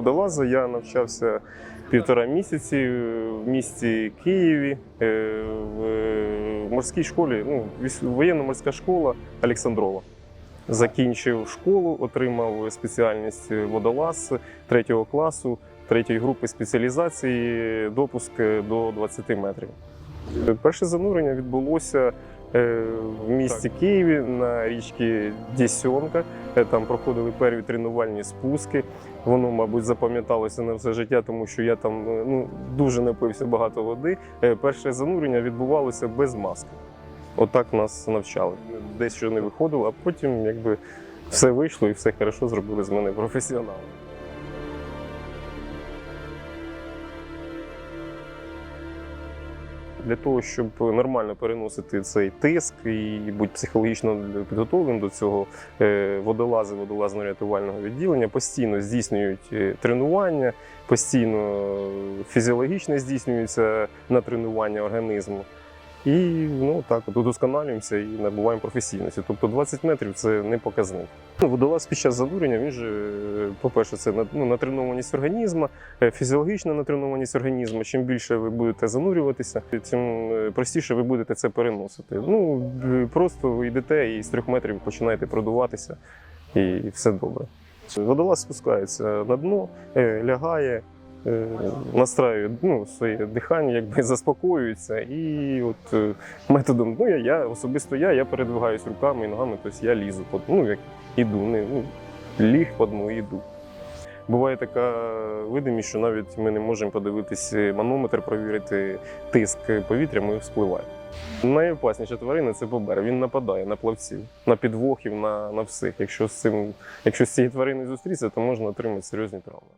водолаза. Я навчався півтора місяці в місті Києві е, в морській школі, ну, воєнно-морська школа Олександрова. Закінчив школу, отримав спеціальність водолаз третього класу, третьої групи спеціалізації, допуск до 20 метрів. Перше занурення відбулося е, в місті Києві на річці Дєсьонка. Е, Там проходили перві тренувальні спуски. Воно, мабуть, запам'яталося на все життя, тому що я там е, ну, дуже напився багато води. Перше занурення відбувалося без маски. Отак нас навчали. Десь що не виходило, а потім якби все вийшло і все хорошо зробили з мене професіонали. Для того, щоб нормально переносити цей тиск і бути психологічно підготовленим до цього, е, водолази водолазно-рятувального відділення постійно здійснюють е, тренування, постійно фізіологічно здійснюється на тренування організму. І ну так, от удосконалюємося і набуваємо професійності. Тобто 20 метрів це не показник. Ну, Водолаз під час занурення, він же, е, по-перше, це ну, натренованість організму, е, фізіологічна натренованість організму. Чим більше ви будете занурюватися, тим е, простіше ви будете це переносити. Ну, просто ви йдете і з трьох метрів починаєте продуватися, і все добре. Водолаз спускається на дно, лягає, е, настраює ну, своє дихання, якби заспокоюється. І от е, методом, ну я, я особисто я, я передвигаюсь руками і ногами, тобто я лізу, по- ну як іду, не ну, ліг по дну і йду. Буває така видимість, що навіть ми не можемо подивитись манометр, провірити тиск повітря, ми вспливаємо. Найопасніша тварина це бобер. Він нападає на плавців, на підвохів, на, на всіх. Якщо з цим, якщо з цією твариною зустрітися, то можна отримати серйозні травми.